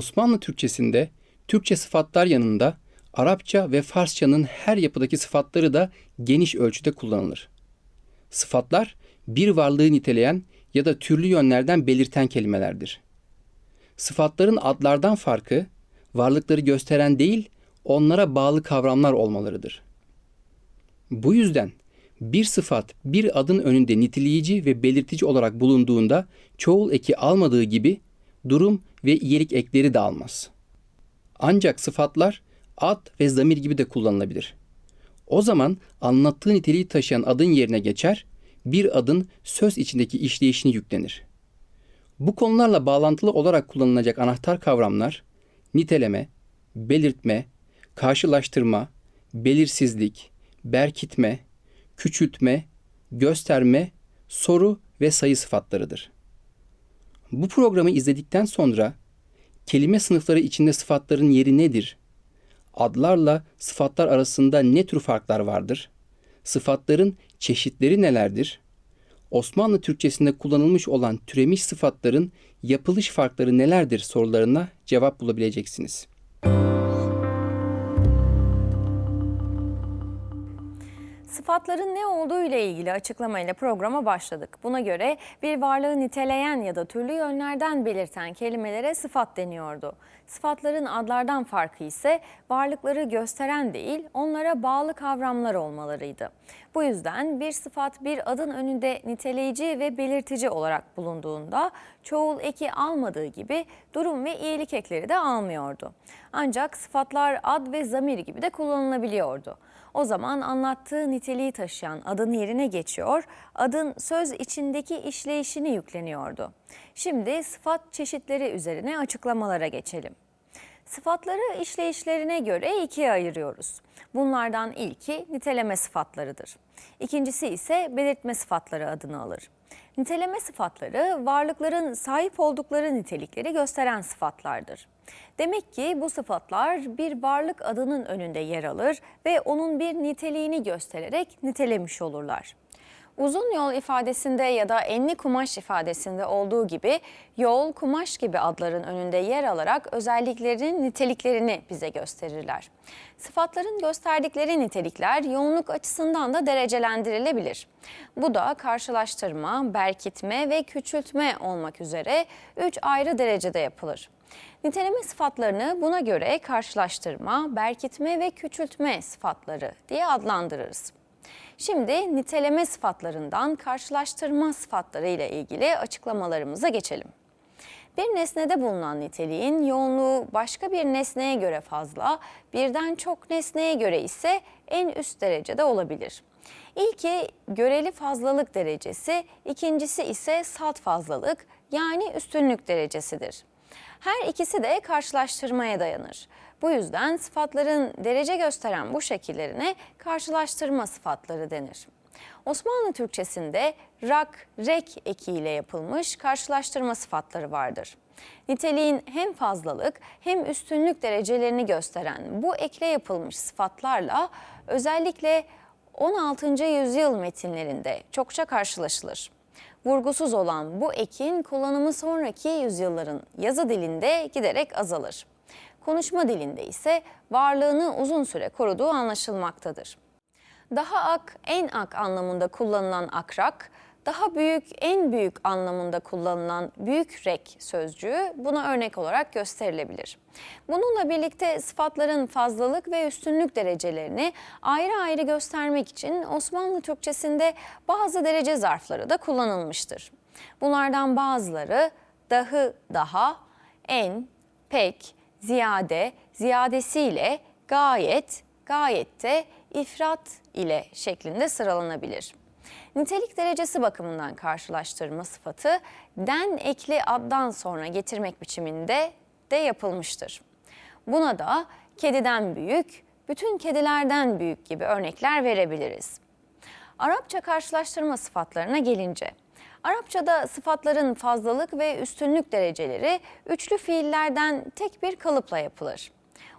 Osmanlı Türkçesinde Türkçe sıfatlar yanında Arapça ve Farsçanın her yapıdaki sıfatları da geniş ölçüde kullanılır. Sıfatlar bir varlığı niteleyen ya da türlü yönlerden belirten kelimelerdir. Sıfatların adlardan farkı varlıkları gösteren değil, onlara bağlı kavramlar olmalarıdır. Bu yüzden bir sıfat bir adın önünde niteleyici ve belirtici olarak bulunduğunda çoğul eki almadığı gibi durum ve iyilik ekleri de almaz. Ancak sıfatlar ad ve zamir gibi de kullanılabilir. O zaman anlattığı niteliği taşıyan adın yerine geçer, bir adın söz içindeki işleyişini yüklenir. Bu konularla bağlantılı olarak kullanılacak anahtar kavramlar niteleme, belirtme, karşılaştırma, belirsizlik, berkitme, küçültme, gösterme, soru ve sayı sıfatlarıdır. Bu programı izledikten sonra kelime sınıfları içinde sıfatların yeri nedir? Adlarla sıfatlar arasında ne tür farklar vardır? Sıfatların çeşitleri nelerdir? Osmanlı Türkçesinde kullanılmış olan türemiş sıfatların yapılış farkları nelerdir sorularına cevap bulabileceksiniz. Sıfatların ne olduğu ile ilgili açıklamayla programa başladık. Buna göre bir varlığı niteleyen ya da türlü yönlerden belirten kelimelere sıfat deniyordu. Sıfatların adlardan farkı ise varlıkları gösteren değil, onlara bağlı kavramlar olmalarıydı. Bu yüzden bir sıfat bir adın önünde niteleyici ve belirtici olarak bulunduğunda çoğul eki almadığı gibi durum ve iyilik ekleri de almıyordu. Ancak sıfatlar ad ve zamir gibi de kullanılabiliyordu. O zaman anlattığı niteliği taşıyan adın yerine geçiyor, adın söz içindeki işleyişini yükleniyordu. Şimdi sıfat çeşitleri üzerine açıklamalara geçelim. Sıfatları işleyişlerine göre ikiye ayırıyoruz. Bunlardan ilki niteleme sıfatlarıdır. İkincisi ise belirtme sıfatları adını alır. Niteleme sıfatları varlıkların sahip oldukları nitelikleri gösteren sıfatlardır. Demek ki bu sıfatlar bir varlık adının önünde yer alır ve onun bir niteliğini göstererek nitelemiş olurlar. Uzun yol ifadesinde ya da enli kumaş ifadesinde olduğu gibi yol, kumaş gibi adların önünde yer alarak özelliklerinin niteliklerini bize gösterirler. Sıfatların gösterdikleri nitelikler yoğunluk açısından da derecelendirilebilir. Bu da karşılaştırma, berkitme ve küçültme olmak üzere üç ayrı derecede yapılır. Niteleme sıfatlarını buna göre karşılaştırma, berkitme ve küçültme sıfatları diye adlandırırız. Şimdi niteleme sıfatlarından karşılaştırma sıfatları ile ilgili açıklamalarımıza geçelim. Bir nesnede bulunan niteliğin yoğunluğu başka bir nesneye göre fazla, birden çok nesneye göre ise en üst derecede olabilir. İlki göreli fazlalık derecesi, ikincisi ise salt fazlalık yani üstünlük derecesidir. Her ikisi de karşılaştırmaya dayanır. Bu yüzden sıfatların derece gösteren bu şekillerine karşılaştırma sıfatları denir. Osmanlı Türkçesinde rak, rek ekiyle yapılmış karşılaştırma sıfatları vardır. Niteliğin hem fazlalık hem üstünlük derecelerini gösteren bu ekle yapılmış sıfatlarla özellikle 16. yüzyıl metinlerinde çokça karşılaşılır. Vurgusuz olan bu ekin kullanımı sonraki yüzyılların yazı dilinde giderek azalır. Konuşma dilinde ise varlığını uzun süre koruduğu anlaşılmaktadır. Daha ak, en ak anlamında kullanılan akrak, daha büyük, en büyük anlamında kullanılan büyük rek sözcüğü buna örnek olarak gösterilebilir. Bununla birlikte sıfatların fazlalık ve üstünlük derecelerini ayrı ayrı göstermek için Osmanlı Türkçesinde bazı derece zarfları da kullanılmıştır. Bunlardan bazıları dahi, daha, en, pek, ziyade, ziyadesiyle, gayet, gayette, ifrat ile şeklinde sıralanabilir. Nitelik derecesi bakımından karşılaştırma sıfatı den ekli addan sonra getirmek biçiminde de yapılmıştır. Buna da kediden büyük, bütün kedilerden büyük gibi örnekler verebiliriz. Arapça karşılaştırma sıfatlarına gelince, Arapçada sıfatların fazlalık ve üstünlük dereceleri üçlü fiillerden tek bir kalıpla yapılır.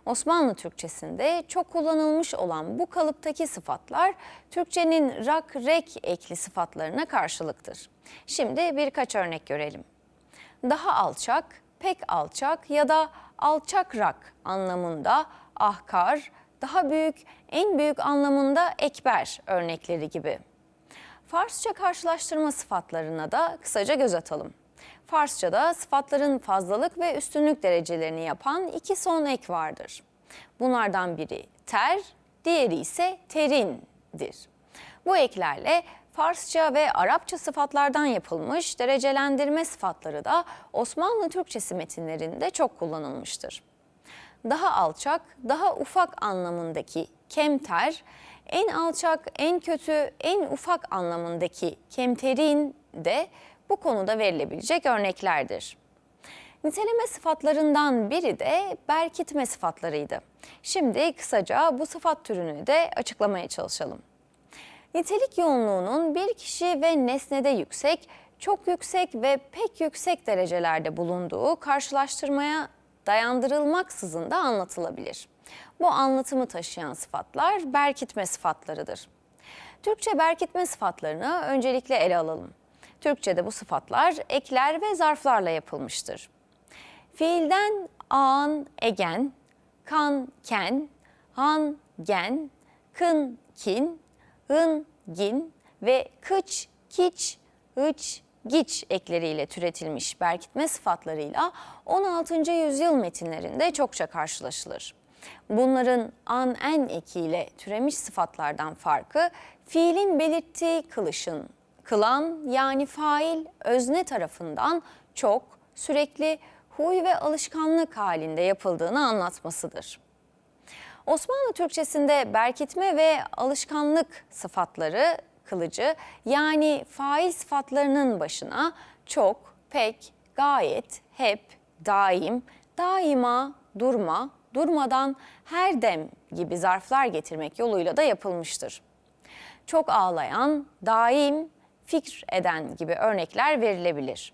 Osmanlı Türkçesinde çok kullanılmış olan bu kalıptaki sıfatlar Türkçenin rak, rek ekli sıfatlarına karşılıktır. Şimdi birkaç örnek görelim. Daha alçak, pek alçak ya da alçakrak anlamında ahkar, daha büyük, en büyük anlamında ekber örnekleri gibi. Farsça karşılaştırma sıfatlarına da kısaca göz atalım. Farsçada sıfatların fazlalık ve üstünlük derecelerini yapan iki son ek vardır. Bunlardan biri ter, diğeri ise terindir. Bu eklerle Farsça ve Arapça sıfatlardan yapılmış derecelendirme sıfatları da Osmanlı Türkçesi metinlerinde çok kullanılmıştır daha alçak, daha ufak anlamındaki kemter, en alçak, en kötü, en ufak anlamındaki kemterin de bu konuda verilebilecek örneklerdir. Niteleme sıfatlarından biri de berkitme sıfatlarıydı. Şimdi kısaca bu sıfat türünü de açıklamaya çalışalım. Nitelik yoğunluğunun bir kişi ve nesnede yüksek, çok yüksek ve pek yüksek derecelerde bulunduğu karşılaştırmaya dayandırılmaksızın da anlatılabilir. Bu anlatımı taşıyan sıfatlar berkitme sıfatlarıdır. Türkçe berkitme sıfatlarını öncelikle ele alalım. Türkçe'de bu sıfatlar ekler ve zarflarla yapılmıştır. Fiilden an, egen, kan, ken, han, gen, kın, kin, hın, gin ve kıç, kiç, hıç, giç ekleriyle türetilmiş berkitme sıfatlarıyla 16. yüzyıl metinlerinde çokça karşılaşılır. Bunların an en ekiyle türemiş sıfatlardan farkı fiilin belirttiği kılışın kılan yani fail özne tarafından çok, sürekli, huy ve alışkanlık halinde yapıldığını anlatmasıdır. Osmanlı Türkçesinde berkitme ve alışkanlık sıfatları kılıcı yani fail sıfatlarının başına çok, pek, gayet, hep, daim, daima, durma, durmadan, her dem gibi zarflar getirmek yoluyla da yapılmıştır. Çok ağlayan, daim, fikr eden gibi örnekler verilebilir.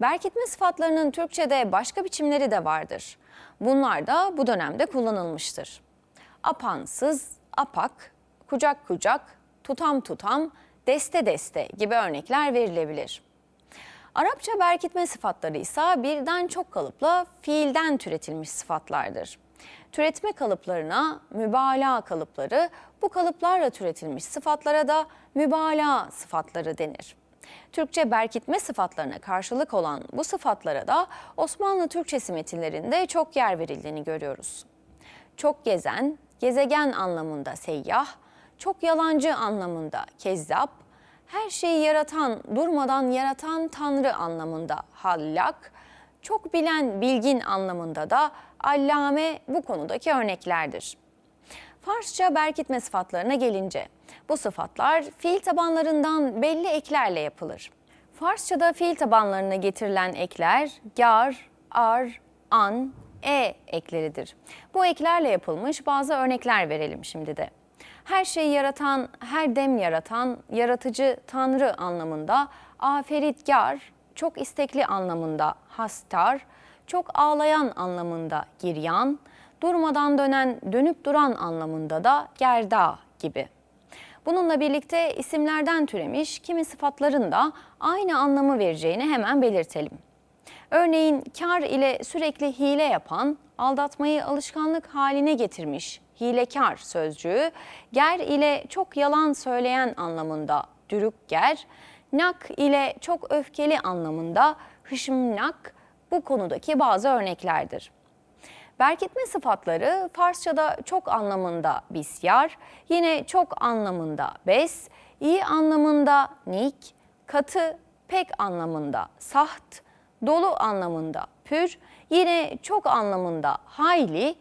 Berkitme sıfatlarının Türkçe'de başka biçimleri de vardır. Bunlar da bu dönemde kullanılmıştır. Apansız, apak, kucak kucak, tutam tutam, deste deste gibi örnekler verilebilir. Arapça berkitme sıfatları ise birden çok kalıpla fiilden türetilmiş sıfatlardır. Türetme kalıplarına mübalağa kalıpları, bu kalıplarla türetilmiş sıfatlara da mübalağa sıfatları denir. Türkçe berkitme sıfatlarına karşılık olan bu sıfatlara da Osmanlı Türkçesi metinlerinde çok yer verildiğini görüyoruz. Çok gezen, gezegen anlamında seyyah, çok yalancı anlamında kezzap, her şeyi yaratan, durmadan yaratan Tanrı anlamında hallak, çok bilen, bilgin anlamında da allame bu konudaki örneklerdir. Farsça berkitme sıfatlarına gelince bu sıfatlar fiil tabanlarından belli eklerle yapılır. Farsçada fiil tabanlarına getirilen ekler gar, ar, an, e ekleridir. Bu eklerle yapılmış bazı örnekler verelim şimdi de. Her şeyi yaratan, her dem yaratan, yaratıcı tanrı anlamında aferitgar, çok istekli anlamında hastar, çok ağlayan anlamında giryan, durmadan dönen, dönüp duran anlamında da gerda gibi. Bununla birlikte isimlerden türemiş kimi sıfatların da aynı anlamı vereceğini hemen belirtelim. Örneğin kar ile sürekli hile yapan, aldatmayı alışkanlık haline getirmiş hilekar sözcüğü, ger ile çok yalan söyleyen anlamında dürük ger, nak ile çok öfkeli anlamında hışımnak bu konudaki bazı örneklerdir. Berkitme sıfatları Farsçada çok anlamında bisyar, yine çok anlamında bes, iyi anlamında nik, katı, pek anlamında saht, dolu anlamında pür, yine çok anlamında hayli,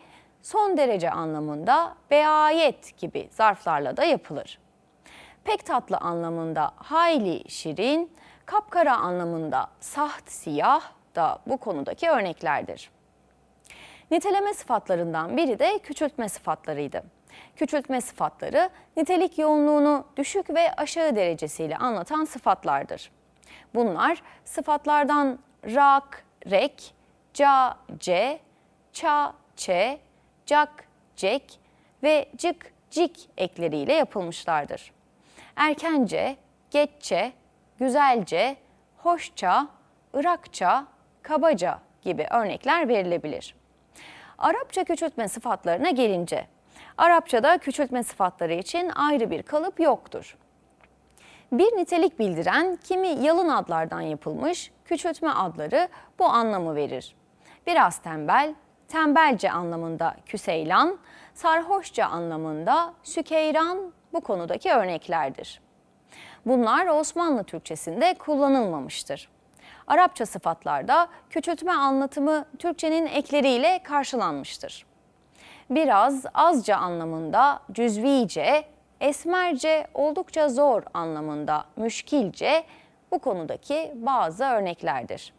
son derece anlamında beayet gibi zarflarla da yapılır. Pek tatlı anlamında hayli şirin, kapkara anlamında saht siyah da bu konudaki örneklerdir. Niteleme sıfatlarından biri de küçültme sıfatlarıydı. Küçültme sıfatları nitelik yoğunluğunu düşük ve aşağı derecesiyle anlatan sıfatlardır. Bunlar sıfatlardan rak, rek, ca, ce, ça, çe, cak, cek ve cık, cik ekleriyle yapılmışlardır. Erkence, geççe, güzelce, hoşça, Irakça, kabaca gibi örnekler verilebilir. Arapça küçültme sıfatlarına gelince, Arapçada küçültme sıfatları için ayrı bir kalıp yoktur. Bir nitelik bildiren kimi yalın adlardan yapılmış küçültme adları bu anlamı verir. Biraz tembel, tembelce anlamında küseylan, sarhoşça anlamında sükeyran bu konudaki örneklerdir. Bunlar Osmanlı Türkçesinde kullanılmamıştır. Arapça sıfatlarda küçültme anlatımı Türkçenin ekleriyle karşılanmıştır. Biraz azca anlamında cüzvice, esmerce oldukça zor anlamında müşkilce bu konudaki bazı örneklerdir.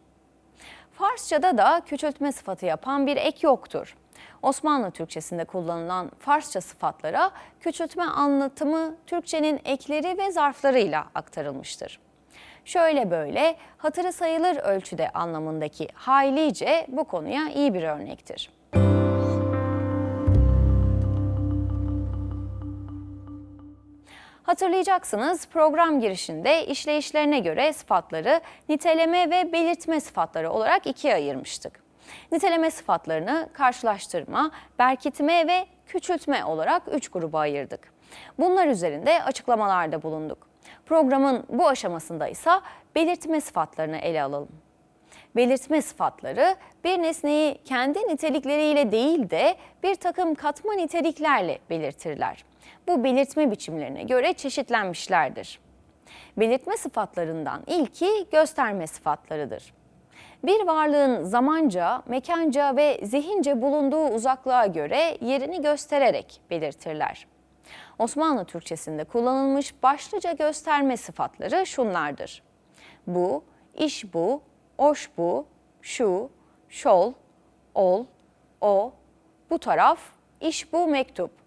Farsçada da küçültme sıfatı yapan bir ek yoktur. Osmanlı Türkçesinde kullanılan Farsça sıfatlara küçültme anlatımı Türkçenin ekleri ve zarflarıyla aktarılmıştır. Şöyle böyle hatırı sayılır ölçüde anlamındaki haylice bu konuya iyi bir örnektir. Hatırlayacaksınız program girişinde işleyişlerine göre sıfatları niteleme ve belirtme sıfatları olarak ikiye ayırmıştık. Niteleme sıfatlarını karşılaştırma, berkitme ve küçültme olarak üç gruba ayırdık. Bunlar üzerinde açıklamalarda bulunduk. Programın bu aşamasında ise belirtme sıfatlarını ele alalım. Belirtme sıfatları bir nesneyi kendi nitelikleriyle değil de bir takım katma niteliklerle belirtirler. Bu belirtme biçimlerine göre çeşitlenmişlerdir. Belirtme sıfatlarından ilki gösterme sıfatlarıdır. Bir varlığın zamanca, mekanca ve zihince bulunduğu uzaklığa göre yerini göstererek belirtirler. Osmanlı Türkçesinde kullanılmış başlıca gösterme sıfatları şunlardır. Bu, iş bu, oş bu, şu, şol, ol, o, bu taraf, iş bu, mektup.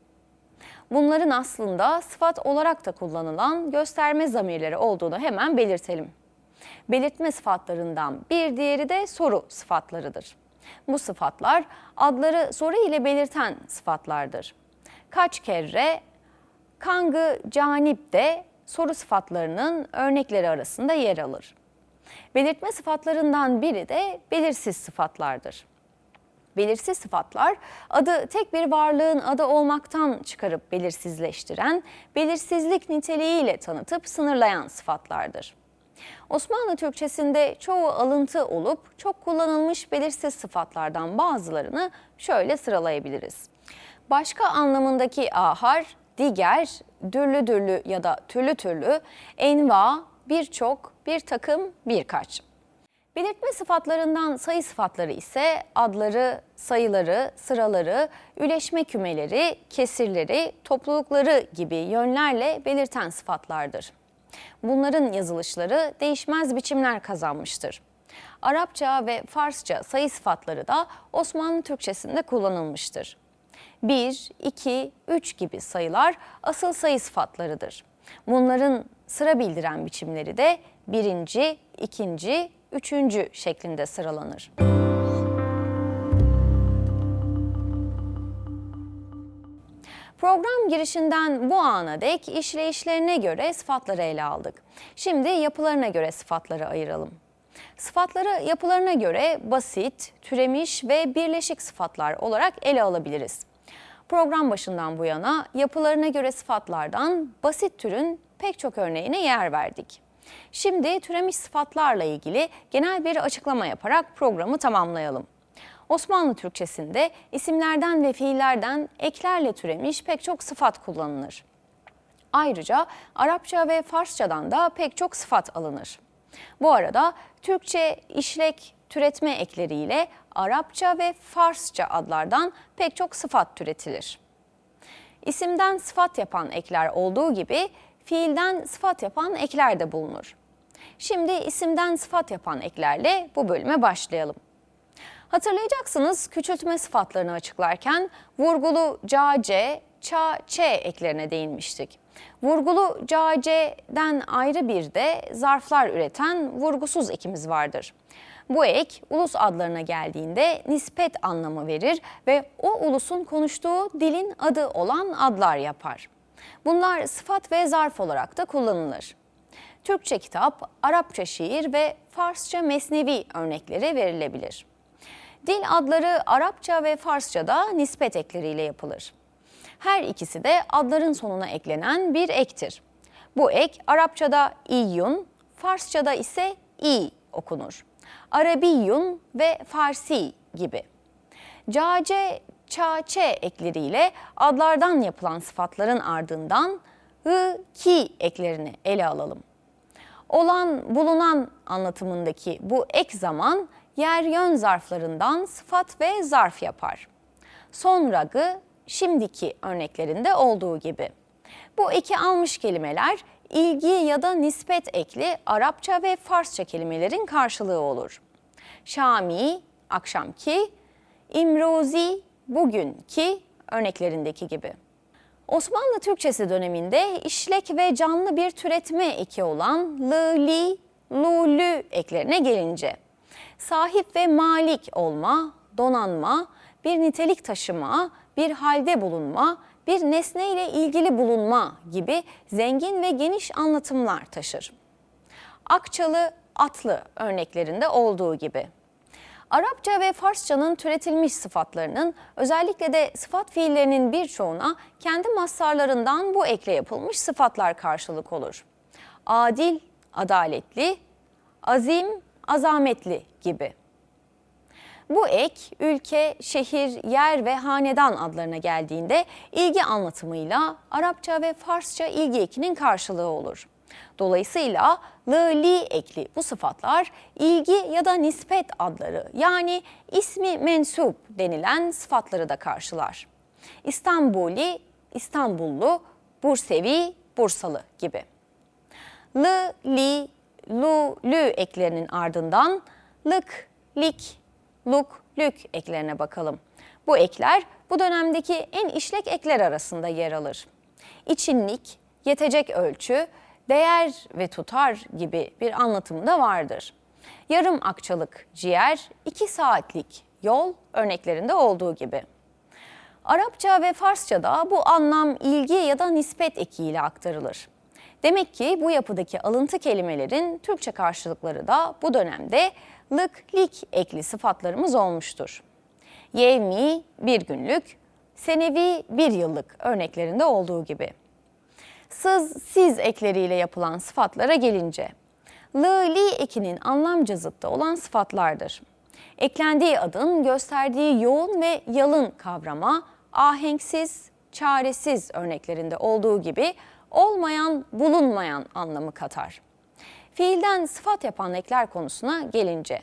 Bunların aslında sıfat olarak da kullanılan gösterme zamirleri olduğunu hemen belirtelim. Belirtme sıfatlarından bir diğeri de soru sıfatlarıdır. Bu sıfatlar adları soru ile belirten sıfatlardır. Kaç kere, kangı canip de soru sıfatlarının örnekleri arasında yer alır. Belirtme sıfatlarından biri de belirsiz sıfatlardır. Belirsiz sıfatlar adı tek bir varlığın adı olmaktan çıkarıp belirsizleştiren, belirsizlik niteliğiyle tanıtıp sınırlayan sıfatlardır. Osmanlı Türkçesinde çoğu alıntı olup çok kullanılmış belirsiz sıfatlardan bazılarını şöyle sıralayabiliriz. Başka anlamındaki ahar, diğer, dürlü dürlü ya da türlü türlü, enva, birçok, bir takım, birkaç. Belirtme sıfatlarından sayı sıfatları ise adları, sayıları, sıraları, üleşme kümeleri, kesirleri, toplulukları gibi yönlerle belirten sıfatlardır. Bunların yazılışları değişmez biçimler kazanmıştır. Arapça ve Farsça sayı sıfatları da Osmanlı Türkçesinde kullanılmıştır. 1, 2, 3 gibi sayılar asıl sayı sıfatlarıdır. Bunların sıra bildiren biçimleri de birinci, ikinci, üçüncü şeklinde sıralanır. Program girişinden bu ana dek işleyişlerine göre sıfatları ele aldık. Şimdi yapılarına göre sıfatları ayıralım. Sıfatları yapılarına göre basit, türemiş ve birleşik sıfatlar olarak ele alabiliriz. Program başından bu yana yapılarına göre sıfatlardan basit türün pek çok örneğine yer verdik. Şimdi türemiş sıfatlarla ilgili genel bir açıklama yaparak programı tamamlayalım. Osmanlı Türkçesinde isimlerden ve fiillerden eklerle türemiş pek çok sıfat kullanılır. Ayrıca Arapça ve Farsçadan da pek çok sıfat alınır. Bu arada Türkçe işlek türetme ekleriyle Arapça ve Farsça adlardan pek çok sıfat türetilir. İsimden sıfat yapan ekler olduğu gibi fiilden sıfat yapan ekler de bulunur. Şimdi isimden sıfat yapan eklerle bu bölüme başlayalım. Hatırlayacaksınız küçültme sıfatlarını açıklarken vurgulu cace, ça, çe eklerine değinmiştik. Vurgulu cace'den ayrı bir de zarflar üreten vurgusuz ekimiz vardır. Bu ek ulus adlarına geldiğinde nispet anlamı verir ve o ulusun konuştuğu dilin adı olan adlar yapar. Bunlar sıfat ve zarf olarak da kullanılır. Türkçe kitap, Arapça şiir ve Farsça mesnevi örnekleri verilebilir. Dil adları Arapça ve Farsça'da nispet ekleriyle yapılır. Her ikisi de adların sonuna eklenen bir ektir. Bu ek Arapçada iyun, Farsçada ise i okunur. Arabiyun ve Farsi gibi. Cace, çaçe ekleriyle adlardan yapılan sıfatların ardından ı, ki eklerini ele alalım. Olan, bulunan anlatımındaki bu ek zaman yer yön zarflarından sıfat ve zarf yapar. Sonragı şimdiki örneklerinde olduğu gibi. Bu iki almış kelimeler ilgi ya da nispet ekli Arapça ve Farsça kelimelerin karşılığı olur. Şami, akşamki, İmrozi, bugünkü örneklerindeki gibi. Osmanlı Türkçesi döneminde işlek ve canlı bir türetme eki olan lı, li, lu, lü eklerine gelince sahip ve malik olma, donanma, bir nitelik taşıma, bir halde bulunma, bir nesne ile ilgili bulunma gibi zengin ve geniş anlatımlar taşır. Akçalı, atlı örneklerinde olduğu gibi. Arapça ve Farsçanın türetilmiş sıfatlarının özellikle de sıfat fiillerinin birçoğuna kendi mastarlarından bu ekle yapılmış sıfatlar karşılık olur. Adil, adaletli, azim, azametli gibi. Bu ek ülke, şehir, yer ve hanedan adlarına geldiğinde ilgi anlatımıyla Arapça ve Farsça ilgi ekinin karşılığı olur. Dolayısıyla lı, li ekli bu sıfatlar ilgi ya da nispet adları yani ismi mensup denilen sıfatları da karşılar. İstanbuli, İstanbullu, Bursevi, Bursalı gibi. Lı, li, lu, lü eklerinin ardından lık, lik, luk, lük eklerine bakalım. Bu ekler bu dönemdeki en işlek ekler arasında yer alır. İçinlik, yetecek ölçü, değer ve tutar gibi bir anlatımı da vardır. Yarım akçalık ciğer, iki saatlik yol örneklerinde olduğu gibi. Arapça ve Farsça'da bu anlam ilgi ya da nispet ekiyle aktarılır. Demek ki bu yapıdaki alıntı kelimelerin Türkçe karşılıkları da bu dönemde lık, lik ekli sıfatlarımız olmuştur. Yevmi bir günlük, senevi bir yıllık örneklerinde olduğu gibi. Sız, siz ekleriyle yapılan sıfatlara gelince, lı, li ekinin anlamca zıttı olan sıfatlardır. Eklendiği adın gösterdiği yoğun ve yalın kavrama, ahenksiz, çaresiz örneklerinde olduğu gibi olmayan, bulunmayan anlamı katar. Fiilden sıfat yapan ekler konusuna gelince,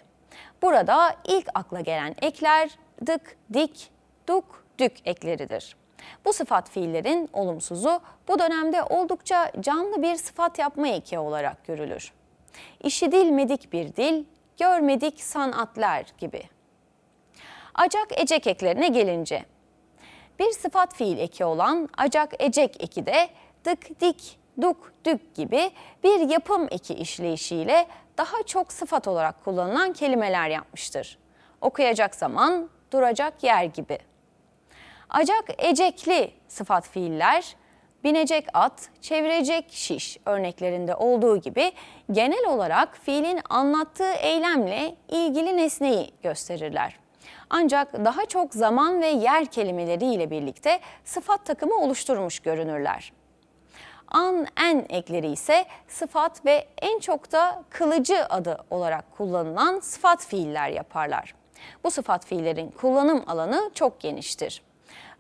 burada ilk akla gelen ekler dık, dik, duk, dük ekleridir. Bu sıfat fiillerin olumsuzu bu dönemde oldukça canlı bir sıfat yapma eki olarak görülür. İşidilmedik bir dil, görmedik sanatlar gibi. Acak ecek eklerine gelince, bir sıfat fiil eki olan acak ecek eki de dık dik, duk dük gibi bir yapım eki işleyişiyle daha çok sıfat olarak kullanılan kelimeler yapmıştır. Okuyacak zaman, duracak yer gibi. Acak ecekli sıfat fiiller, binecek at, çevirecek şiş örneklerinde olduğu gibi genel olarak fiilin anlattığı eylemle ilgili nesneyi gösterirler. Ancak daha çok zaman ve yer kelimeleriyle birlikte sıfat takımı oluşturmuş görünürler. An, en ekleri ise sıfat ve en çok da kılıcı adı olarak kullanılan sıfat fiiller yaparlar. Bu sıfat fiillerin kullanım alanı çok geniştir.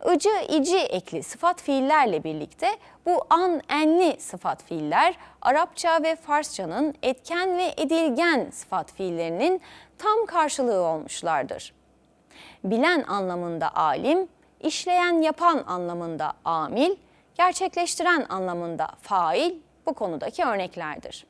Icı, ici ekli sıfat fiillerle birlikte bu an, enli sıfat fiiller Arapça ve Farsçanın etken ve edilgen sıfat fiillerinin tam karşılığı olmuşlardır. Bilen anlamında alim, işleyen yapan anlamında amil, gerçekleştiren anlamında fail bu konudaki örneklerdir.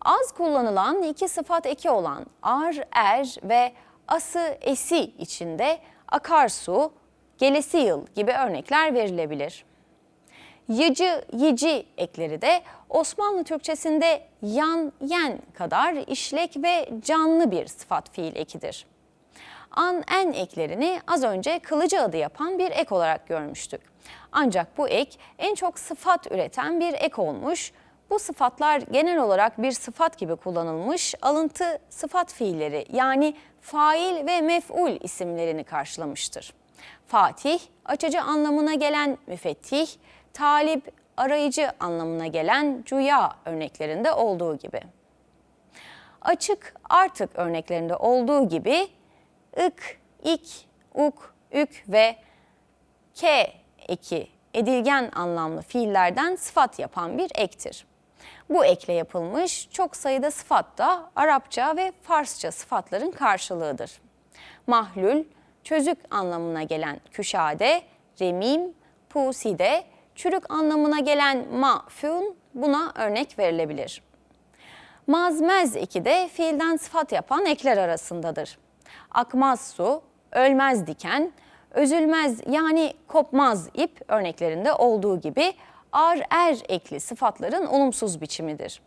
Az kullanılan iki sıfat eki olan ar, er ve ası, esi içinde akarsu, gelesi yıl gibi örnekler verilebilir. Yıcı, yici ekleri de Osmanlı Türkçesinde yan, yen kadar işlek ve canlı bir sıfat fiil ekidir. An, en eklerini az önce kılıcı adı yapan bir ek olarak görmüştük. Ancak bu ek en çok sıfat üreten bir ek olmuş, Bu sıfatlar genel olarak bir sıfat gibi kullanılmış alıntı sıfat fiilleri yani fail ve mef'ul isimlerini karşılamıştır. Fatih, açıcı anlamına gelen müfettih, talip, arayıcı anlamına gelen cuya örneklerinde olduğu gibi. Açık, artık örneklerinde olduğu gibi ık, ik, uk, ük ve k eki edilgen anlamlı fiillerden sıfat yapan bir ektir. Bu ekle yapılmış çok sayıda sıfat da Arapça ve Farsça sıfatların karşılığıdır. Mahlul, çözük anlamına gelen küşade, remim, puside, çürük anlamına gelen ma'fun buna örnek verilebilir. Mazmez eki de fiilden sıfat yapan ekler arasındadır. Akmaz su, ölmez diken, özülmez yani kopmaz ip örneklerinde olduğu gibi ar er ekli sıfatların olumsuz biçimidir.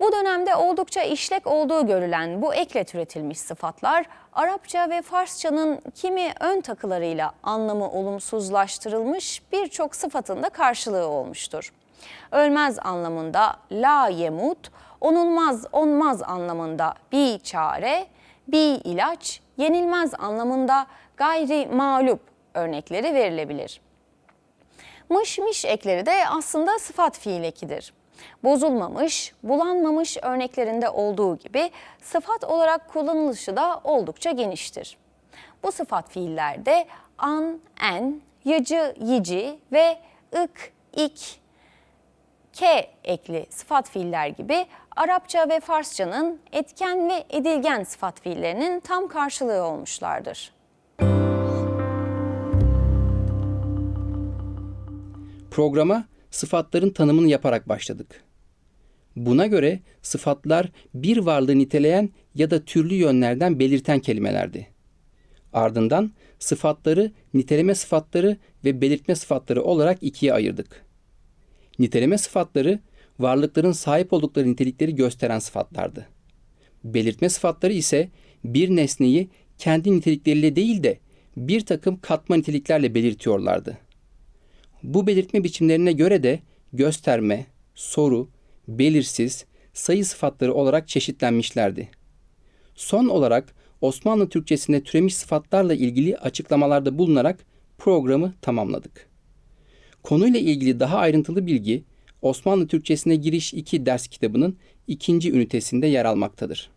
Bu dönemde oldukça işlek olduğu görülen bu ekle türetilmiş sıfatlar Arapça ve Farsçanın kimi ön takılarıyla anlamı olumsuzlaştırılmış birçok sıfatın da karşılığı olmuştur. Ölmez anlamında la yemut, onulmaz onmaz anlamında bi çare, bi ilaç, yenilmez anlamında gayri mağlup örnekleri verilebilir. Mış miş ekleri de aslında sıfat fiil ekidir. Bozulmamış, bulanmamış örneklerinde olduğu gibi sıfat olarak kullanılışı da oldukça geniştir. Bu sıfat fiillerde an, en, yıcı, yici ve ık, ik, k ekli sıfat fiiller gibi Arapça ve Farsçanın etken ve edilgen sıfat fiillerinin tam karşılığı olmuşlardır. Programa sıfatların tanımını yaparak başladık. Buna göre sıfatlar bir varlığı niteleyen ya da türlü yönlerden belirten kelimelerdi. Ardından sıfatları niteleme sıfatları ve belirtme sıfatları olarak ikiye ayırdık. Niteleme sıfatları varlıkların sahip oldukları nitelikleri gösteren sıfatlardı. Belirtme sıfatları ise bir nesneyi kendi nitelikleriyle değil de bir takım katma niteliklerle belirtiyorlardı. Bu belirtme biçimlerine göre de gösterme, soru, belirsiz, sayı sıfatları olarak çeşitlenmişlerdi. Son olarak Osmanlı Türkçesinde türemiş sıfatlarla ilgili açıklamalarda bulunarak programı tamamladık. Konuyla ilgili daha ayrıntılı bilgi Osmanlı Türkçesine giriş 2 ders kitabının ikinci ünitesinde yer almaktadır.